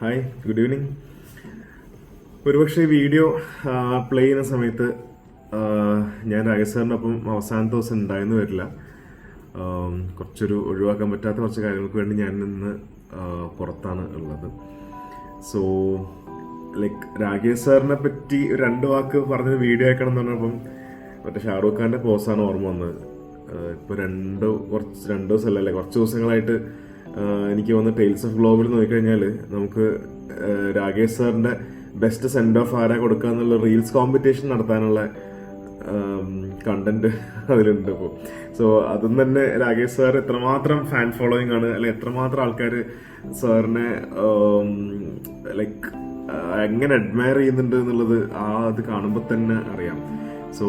Hi good evening ഒരുപക്ഷെ video play ചെയ്യുന്ന സമയത്ത് ഞാൻ രാജസാറിനൊപ്പം സാറിനൊപ്പം അവസാനത്തെ ദിവസം ഉണ്ടായെന്ന് വരില്ല. കുറച്ചൊരു ഒഴിവാക്കാൻ പറ്റാത്ത കുറച്ച് കാര്യങ്ങൾക്ക് വേണ്ടി ഞാൻ ഇന്ന് പുറത്താണ് ഉള്ളത്. സോ ലൈക്ക് രാകേഷ് സാറിനെ പറ്റി രണ്ട് വാക്ക് പറഞ്ഞൊരു വീഡിയോ ആക്കണം എന്ന് പറഞ്ഞപ്പം മറ്റേ ഷാറൂഖ് ഖാന്റെ പോസാണ് ഓർമ്മ വന്നത്. ഇപ്പോൾ ഇപ്പൊ രണ്ട് കുറച്ച് രണ്ട് ദിവസമല്ലേ കുറച്ച് ദിവസങ്ങളായിട്ട് എനിക്ക് വന്ന ടൈൽസ് ഓഫ് ഗ്ലോബിൽ നോക്കിക്കഴിഞ്ഞാൽ നമുക്ക് രാകേഷ് സാറിന്റെ ബെസ്റ്റ് സെൻഡ് ഓഫ് ആരാ കൊടുക്കുക എന്നുള്ള റീൽസ് കോമ്പറ്റീഷൻ നടത്താനുള്ള കണ്ടന്റ് അതിലുണ്ട് ഇപ്പോൾ സോ അതും തന്നെ രാകേഷ് സാർ എത്രമാത്രം ഫാൻ ഫോളോയിങ് ആണ് അല്ലെ എത്രമാത്രം ആൾക്കാർ സാറിനെ ലൈക്ക് എങ്ങനെ അഡ്മയർ ചെയ്യുന്നുണ്ട് എന്നുള്ളത് ആ അത് കാണുമ്പോൾ തന്നെ അറിയാം. സോ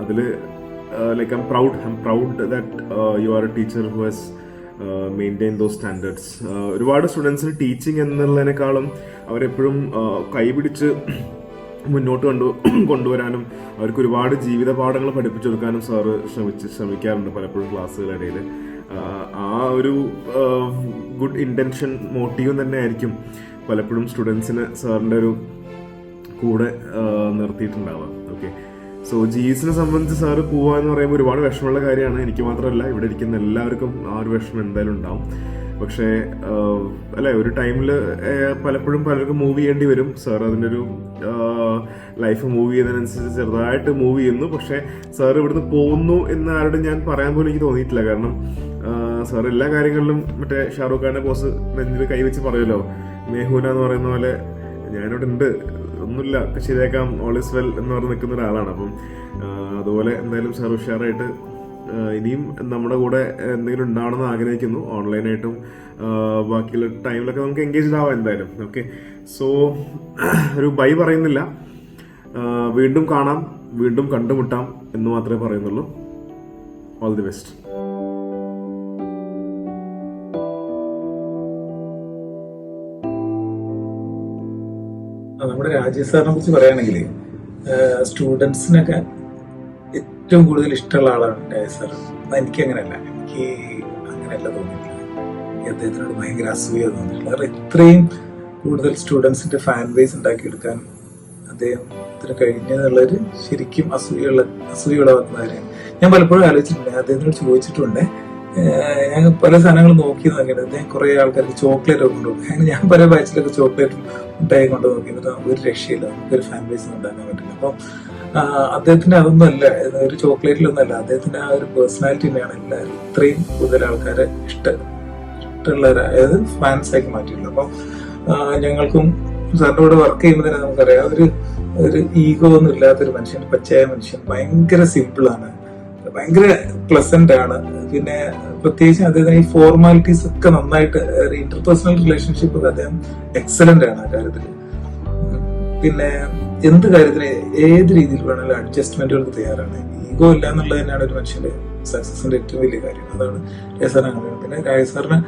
അതിൽ like I'm proud I'm proud that you are a teacher who has maintain those standards ഒരുപാട് സ്റ്റുഡൻസിന് ടീച്ചിങ് എന്നുള്ളതിനേക്കാളും അവരെപ്പോഴും കൈപിടിച്ച് മുന്നോട്ട് കൊണ്ടു കൊണ്ടുവരാനും അവർക്ക് ഒരുപാട് ജീവിത പാഠങ്ങൾ പഠിപ്പിച്ചു കൊടുക്കാനും സാറ് ശ്രമിച്ച് ശ്രമിക്കാറുണ്ട് പലപ്പോഴും ക്ലാസ്സുകളിടയിൽ ആ ഒരു ഗുഡ് ഇന്റൻഷൻ മോട്ടീവ് തന്നെ ആയിരിക്കും പലപ്പോഴും സ്റ്റുഡൻസിന് സാറിന്റെ ഒരു കൂടെ നിർത്തിയിട്ടുണ്ടാവുക. സോ ജീസിനെ സംബന്ധിച്ച് സാറ് പോവുക എന്ന് പറയുമ്പോൾ ഒരുപാട് വിഷമമുള്ള കാര്യമാണ്. എനിക്ക് മാത്രമല്ല ഇവിടെ ഇരിക്കുന്ന എല്ലാവർക്കും ആ ഒരു വിഷമം എന്തായാലും ഉണ്ടാവും. പക്ഷേ അല്ലേ ഒരു ടൈമിൽ പലപ്പോഴും പലർക്കും മൂവ് ചെയ്യേണ്ടി വരും. സാർ അതിന്റെ ഒരു ലൈഫ് മൂവ് ചെയ്യുന്നതിനനുസരിച്ച് ചെറുതായിട്ട് മൂവ് ചെയ്യുന്നു. പക്ഷേ സാർ ഇവിടുന്ന് പോകുന്നു എന്ന് ആരോടും ഞാൻ പറയാൻ പോലും എനിക്ക് തോന്നിയിട്ടില്ല. കാരണം സാർ എല്ലാ കാര്യങ്ങളിലും മറ്റേ ഷാറൂഖ് ഖാന്റെ ബോസ് നെഞ്ചിൽ കൈവച്ച് പറയുമല്ലോ മേഹൂന എന്ന് പറയുന്ന പോലെ ഞാനിവിടെ ഉണ്ട് ഒന്നുമില്ല ശരിയാക്കാം. ഓൾ ഇസ് വെൽ എന്ന് പറഞ്ഞ് നിൽക്കുന്ന ഒരാളാണ്. അപ്പം അതുപോലെ എന്തായാലും സാർ ഉഷാറായിട്ട് ഇനിയും നമ്മുടെ കൂടെ എന്തെങ്കിലും ഉണ്ടാവണമെന്ന് ആഗ്രഹിക്കുന്നു. ഓൺലൈനായിട്ടും ബാക്കിയുള്ള ടൈമിലൊക്കെ നമുക്ക് എൻഗേജ്ഡ് ആവാം എന്തായാലും. ഓക്കെ സോ ഒരു ബൈ പറയുന്നില്ല. വീണ്ടും കാണാം വീണ്ടും കണ്ടുമുട്ടാം എന്ന് മാത്രമേ പറയുന്നുള്ളൂ. ഓൾ ദി ബെസ്റ്റ് നമ്മുടെ രാജേഷ് സാറിനെ കുറിച്ച് പറയുകയാണെങ്കിൽ സ്റ്റുഡൻസിനൊക്കെ ഏറ്റവും കൂടുതൽ ഇഷ്ടമുള്ള ആളാണ് രാജീവ് സാർ എനിക്ക് അങ്ങനെയല്ല എനിക്ക് അങ്ങനെയല്ല തോന്നിയിട്ടില്ല അദ്ദേഹത്തിനോട് ഭയങ്കര അസൂയ തോന്നിയിട്ടില്ല കാരണം ഇത്രയും കൂടുതൽ സ്റ്റുഡൻസിന്റെ ഫാൻ ബേസ് ഉണ്ടാക്കിയെടുക്കാൻ അദ്ദേഹത്തിന് കഴിഞ്ഞെന്നുള്ളൊരു ശരിക്കും അസൂയുള്ള അസൂയുള്ള ഞാൻ പലപ്പോഴും ആലോചിച്ചിട്ടുണ്ട്. അദ്ദേഹത്തിനോട് ചോദിച്ചിട്ടുണ്ട് ഞാൻ പല സാധനങ്ങൾ നോക്കി നോക്കിയിട്ട് കുറെ ആൾക്കാർക്ക് ചോക്ലേറ്റ് ഒക്കെ കൊണ്ടുപോകും. അങ്ങനെ ഞാൻ പല ബാച്ചിലൊക്കെ ചോക്ലേറ്റ് മിഠായി കൊണ്ട് നോക്കി. എന്നിട്ട് ഒരു രക്ഷയില്ല. നമുക്കൊരു ഫാൻ ബേസ് ഉണ്ടാക്കാൻ പറ്റില്ല. അപ്പം അദ്ദേഹത്തിന്റെ അദ്ദേഹത്തിന് അതൊന്നും അല്ല. ഒരു ചോക്ലേറ്റിലൊന്നുമല്ല അദ്ദേഹത്തിന്റെ ആ ഒരു പേഴ്സണാലിറ്റി തന്നെയാണ് എല്ലാവരും ഇത്രയും കൂടുതൽ ആൾക്കാരെ ഇഷ്ട ഇഷ്ടമുള്ള അതായത് ഫാൻസ് ആക്കി മാറ്റിയിട്ടുള്ളത്. അപ്പം ഞങ്ങൾക്കും സാറിന്റെ കൂടെ വർക്ക് ചെയ്യുമ്പോൾ തന്നെ നമുക്കറിയാം. ഒരു ഒരു ഈഗോ ഒന്നും ഇല്ലാത്തൊരു മനുഷ്യൻ പച്ചയായ മനുഷ്യൻ ഭയങ്കര സിമ്പിളാണ് ഭയങ്കര പ്ലസന്റ് ആണ്. പിന്നെ പ്രത്യേകിച്ച് അദ്ദേഹത്തിന് ഈ ഫോർമാലിറ്റീസ് ഒക്കെ നന്നായിട്ട് ഇന്റർപേഴ്സണൽ റിലേഷൻഷിപ്പ് അദ്ദേഹം എക്സലന്റ് ആണ് ആ കാര്യത്തിൽ. പിന്നെ എന്ത് കാര്യത്തിന് ഏത് രീതിയിൽ വേണമെങ്കിലും അഡ്ജസ്റ്റ്മെന്റുകൾക്ക് തയ്യാറാണ്? ഈഗോ ഇല്ല എന്നുള്ളത് തന്നെയാണ് ഒരു മനുഷ്യന്റെ സക്സസിന്റെ ഏറ്റവും വലിയ കാര്യം. അതാണ് രാജസാറിന് അങ്ങനെ പിന്നെ രാജസാറിന്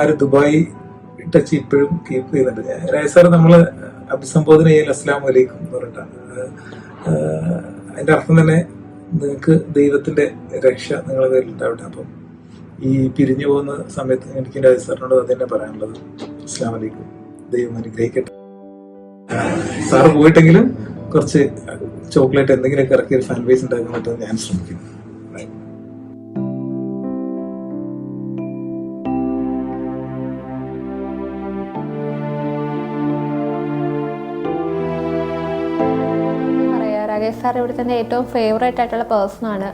ആര് ദുബായ് ടച്ച് ഇപ്പോഴും കീപ്പ് ചെയ്യുന്നുണ്ട്. രാജസാർ നമ്മൾ അഭിസംബോധന ചെയ്യൽ അസ്ലാം വലൈക്കും എന്ന് പറഞ്ഞിട്ടാണ്. അതിന്റെ അർത്ഥം തന്നെ നിങ്ങൾക്ക് ദൈവത്തിന്റെ രക്ഷ നിങ്ങളുടെ പേരിലുണ്ടാവട്ടെ അപ്പം ഈ പിരിഞ്ഞു പോകുന്ന സമയത്ത് എനിക്ക് രാജസാറിനോട് അത് തന്നെ പറയാനുള്ളത്. അസ്ലാം വലൈക്കും ദൈവം അനുഗ്രഹിക്കട്ടെ. സാറ് പോയിട്ടെങ്കിലും കുറച്ച് ചോക്ലേറ്റ് എന്തെങ്കിലുമൊക്കെ ഇറക്കി ഒരു ഫാൻ ബേസ് ഉണ്ടാക്കാൻ പറ്റുമെന്ന് ഞാൻ ശ്രമിക്കും Bye. പറയാ രാകേഷ് സാർ ഇവിടെ തന്നെ ഏറ്റവും ഫേവറേറ്റ് ആയിട്ടുള്ള പേഴ്സണാണ്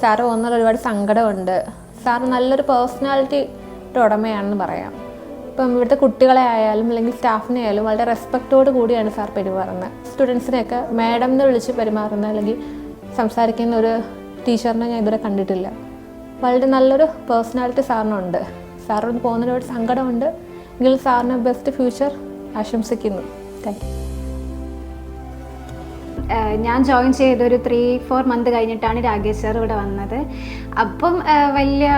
സാറ് പോകുന്നതിൽ ഒരുപാട് സങ്കടമുണ്ട്. സാർ നല്ലൊരു പേഴ്സണാലിറ്റി ഉടമയാണെന്ന് പറയാം. ഇപ്പം ഇവിടുത്തെ കുട്ടികളെ ആയാലും അല്ലെങ്കിൽ സ്റ്റാഫിനെ ആയാലും വളരെ റെസ്പെക്റ്റോട് കൂടിയാണ് സാർ പെരുമാറുന്നത്. സ്റ്റുഡൻസിനെയൊക്കെ മാഡം എന്ന് വിളിച്ച് പെരുമാറുന്ന അല്ലെങ്കിൽ സംസാരിക്കുന്ന ഒരു ടീച്ചറിനെ ഞാൻ ഇതുവരെ കണ്ടിട്ടില്ല. വളരെ നല്ലൊരു പേഴ്സണാലിറ്റി സാറിനുണ്ട്. സാറിന് പോകുന്നതിനോട് സങ്കടമുണ്ട്. എങ്കിലും സാറിന് ബെസ്റ്റ് ഫ്യൂച്ചർ ആശംസിക്കുന്നു. താങ്ക് യു ഞാൻ ജോയിൻ ചെയ്ത ഒരു ത്രീ ഫോർ മന്ത് കഴിഞ്ഞിട്ടാണ് രാകേഷ് സാർ ഇവിടെ വന്നത്. അപ്പം വലിയ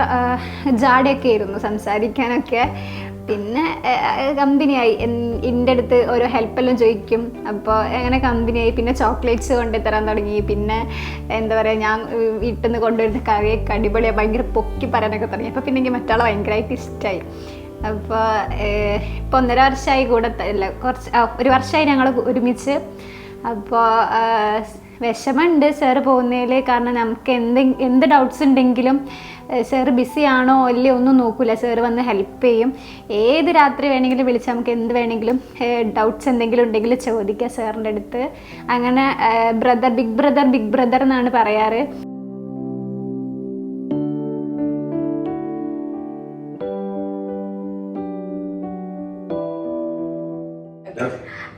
ജാടയൊക്കെ ആയിരുന്നു സംസാരിക്കാനൊക്കെ. പിന്നെ കമ്പനിയായി എന്റെ അടുത്ത് ഓരോ ഹെൽപ്പെല്ലാം ചോദിക്കും. അപ്പോൾ അങ്ങനെ കമ്പനിയായി പിന്നെ ചോക്ലേറ്റ്സ് കൊണ്ടു തരാൻ തുടങ്ങി. പിന്നെ എന്താ പറയുക ഞാൻ വീട്ടിൽ നിന്ന് കൊണ്ടുവരുന്ന കറിയൊക്കെ അടിപൊളിയാണ് ഭയങ്കര പൊക്കി പറയാനൊക്കെ തുടങ്ങി. അപ്പോൾ പിന്നെ എനിക്ക് മറ്റാളെ ഭയങ്കരമായിട്ട് ഇഷ്ടമായി അപ്പോൾ ഇപ്പോൾ ഒന്നര വർഷമായി കൂടെ അല്ല കുറച്ച് ഒരു വർഷമായി ഞങ്ങൾ ഒരുമിച്ച് അപ്പോൾ വിഷമമുണ്ട് സാറ് പോകുന്നതിൽ കാരണം നമുക്ക് എന്ത് എന്ത് ഡൗട്ട്സ് ഉണ്ടെങ്കിലും സാറ് ബിസി ആണോ അല്ലയോ ഒന്നും നോക്കില്ല സാറ് വന്ന് ഹെൽപ്പ് ചെയ്യും. ഏത് രാത്രി വേണമെങ്കിലും വിളിച്ച് നമുക്ക് എന്ത് വേണമെങ്കിലും ഡൗട്ട്സ് എന്തെങ്കിലും ഉണ്ടെങ്കിൽ ചോദിക്കാം സാറിന്റെ അടുത്ത്. അങ്ങനെ brother big brother big brother എന്നാണ് പറയാറ്.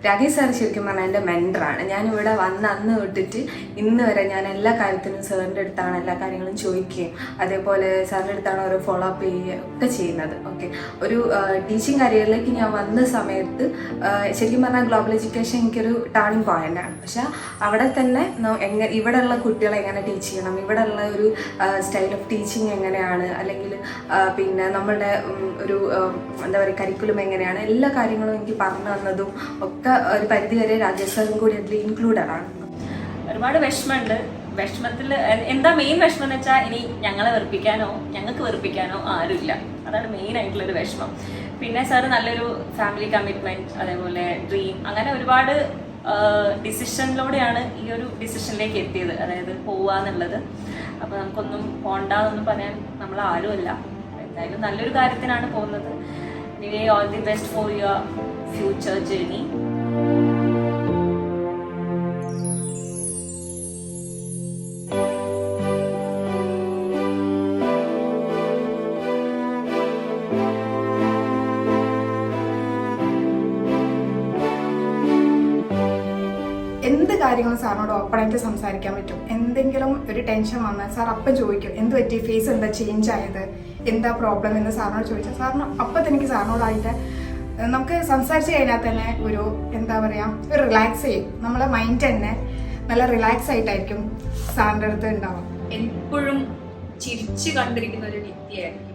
രാകേഷ് സാർ ശരിക്കും പറഞ്ഞാൽ എന്റെ മെന്ററാണ് ഞാനിവിടെ വന്ന് അന്ന് തൊട്ടിട്ട് ഇന്ന് വരെ ഞാൻ എല്ലാ കാര്യത്തിനും സാറിന്റെ അടുത്താണ് എല്ലാ കാര്യങ്ങളും ചോദിക്കുകയും അതേപോലെ സാറിന്റെ അടുത്താണ് ഓരോ ഫോളോ അപ്പ് ചെയ്യുകയും ഒക്കെ ചെയ്യുന്നത്. ഓക്കെ ഒരു ടീച്ചിങ് കരിയറിലേക്ക് ഞാൻ വന്ന സമയത്ത് ശരിക്കും പറഞ്ഞാൽ ഗ്ലോബൽ എഡ്യൂക്കേഷൻ എനിക്കൊരു ടേണിംഗ് ആണ്. പക്ഷെ അവിടെ തന്നെ എങ്ങനെ ഇവിടെയുള്ള കുട്ടികളെ എങ്ങനെ ടീച്ച് ചെയ്യണം? ഇവിടെയുള്ള ഒരു സ്റ്റൈൽ ഓഫ് ടീച്ചിങ് എങ്ങനെയാണ്? അല്ലെങ്കിൽ പിന്നെ നമ്മളുടെ ഒരു എന്താ പറയുക കരിക്കുലം എങ്ങനെയാണ്? എല്ലാ കാര്യങ്ങളും എനിക്ക് പറഞ്ഞു തന്നതും ഒക്കെ ഒരു പരിധിവരെ രാജസ്ഥാനും കൂടി അതിൽ ഇൻക്ലൂഡഡ് ആണ്. ഒരുപാട് വിഷമമുണ്ട്. വിഷമത്തിൽ എന്താ മെയിൻ വിഷമം എന്ന് വെച്ചാൽ ഇനി ഞങ്ങളെ വെറുപ്പിക്കാനോ ഞങ്ങൾക്ക് വെറുപ്പിക്കാനോ ആരുമില്ല. അതാണ് മെയിൻ ആയിട്ടുള്ള ഒരു വിഷമം. പിന്നെ സാറ് നല്ലൊരു ഫാമിലി കമ്മിറ്റ്മെന്റ് അതേപോലെ ഡ്രീം അങ്ങനെ ഒരുപാട് ഡിസിഷനിലൂടെയാണ് ഈ ഒരു ഡിസിഷനിലേക്ക് എത്തിയത്. അതായത് പോവാന്നുള്ളത് അപ്പോൾ നമുക്കൊന്നും പോണ്ടെന്നൊന്നും പറയാൻ നമ്മൾ ആരുമല്ല. എന്തായാലും നല്ലൊരു കാര്യത്തിനാണ് പോകുന്നത്. All the best for your future journey കാര്യങ്ങളും സാറിനോട് ഓപ്പണായിട്ട് സംസാരിക്കാൻ പറ്റും. എന്തെങ്കിലും ഒരു ടെൻഷൻ വന്നാൽ സാർ അപ്പം ചോദിക്കും എന്ത് പറ്റി? ഫേസ് എന്താ ചേഞ്ച് ആയത്? എന്താ പ്രോബ്ലം എന്ന് സാറിനോട് ചോദിച്ചാൽ സാറിന് അപ്പം തന്നെ സാറിനോടായിട്ട് നമുക്ക് സംസാരിച്ച് കഴിഞ്ഞാൽ തന്നെ ഒരു എന്താ പറയുക ഒരു റിലാക്സ് ചെയ്യും നമ്മളെ മൈൻഡ് തന്നെ നല്ല റിലാക്സ് ആയിട്ടായിരിക്കും സാറിന്റെ അടുത്ത് ഉണ്ടാവും എപ്പോഴും ചിരിച്ചു കണ്ടിരിക്കുന്ന ഒരു വ്യക്തിയായിരിക്കും.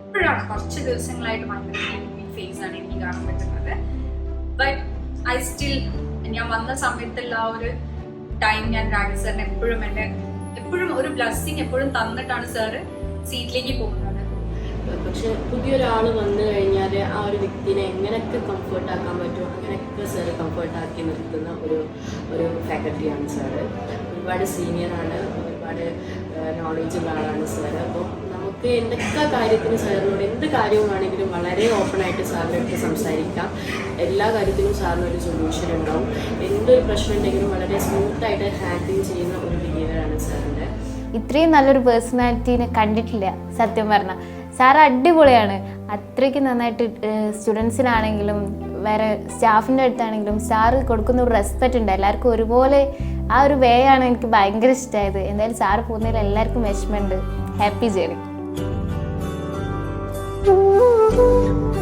ഇപ്പോഴാണ് കുറച്ച് ദിവസങ്ങളായിട്ട് മാത്രമേ ഫേസ് ആണ് എനിക്ക് കാണാൻ പറ്റുന്നത്. ബട്ട് ഐ സ്റ്റിൽ ഞാൻ വന്ന സമയത്തുള്ള ആ ഒരു ടൈം ഞാൻ രാജ സാറിന് എപ്പോഴും എന്റെ എപ്പോഴും ഒരു ബ്ലസ്സിങ് എപ്പോഴും തന്നിട്ടാണ് സാറ് സീറ്റിലേക്ക് പോകുന്നത്. പക്ഷെ പുതിയൊരാൾ വന്നു കഴിഞ്ഞാൽ ആ ഒരു വ്യക്തിനെ എങ്ങനെയൊക്കെ കംഫർട്ട് ആക്കാൻ പറ്റുമോ? അങ്ങനെയൊക്കെ സാറ് കംഫർട്ട് ആക്കി നിർത്തുന്ന ഒരു ഒരു ഫാക്കൽറ്റിയാണ് സാറ് ഒരുപാട് സീനിയറാണ് ഒരുപാട് നോളജുള്ള ആളാണ് സാറ് അപ്പോൾ എന്തൊക്കെ കാര്യത്തിന് സാറിനോട് എന്ത് കാര്യമാണെങ്കിലും വളരെ ഓപ്പണായിട്ട് സാറിന്റെ അടുത്ത് സംസാരിക്കാം. എല്ലാ കാര്യത്തിനും സാറിന് ഒരു സൊല്യൂഷൻ ഉണ്ടാവും. എന്തൊരു പ്രശ്നം ഉണ്ടെങ്കിലും വളരെ സ്മൂത്തായിട്ട് ഹാൻഡിൽ ചെയ്യുന്ന ഒരു ബിഹേവിയറാണ് സാറിന്റെ ഇത്രയും നല്ലൊരു പേഴ്സണാലിറ്റീനെ കണ്ടിട്ടില്ല സത്യം പറഞ്ഞാൽ സാർ അടിപൊളിയാണ്. അത്രയ്ക്ക് നന്നായിട്ട് സ്റ്റുഡൻസിനാണെങ്കിലും വേറെ സ്റ്റാഫിന്റെ അടുത്താണെങ്കിലും സാറ് കൊടുക്കുന്ന ഒരു റെസ്പെക്റ്റ് ഉണ്ട്. എല്ലാവർക്കും ഒരുപോലെ ആ ഒരു വേ ആണ് എനിക്ക് ഭയങ്കര ഇഷ്ടമായത് എന്തായാലും സാറ് പോകുന്നതിൽ എല്ലാവർക്കും വിഷമമുണ്ട്. Happy journey 呜呜。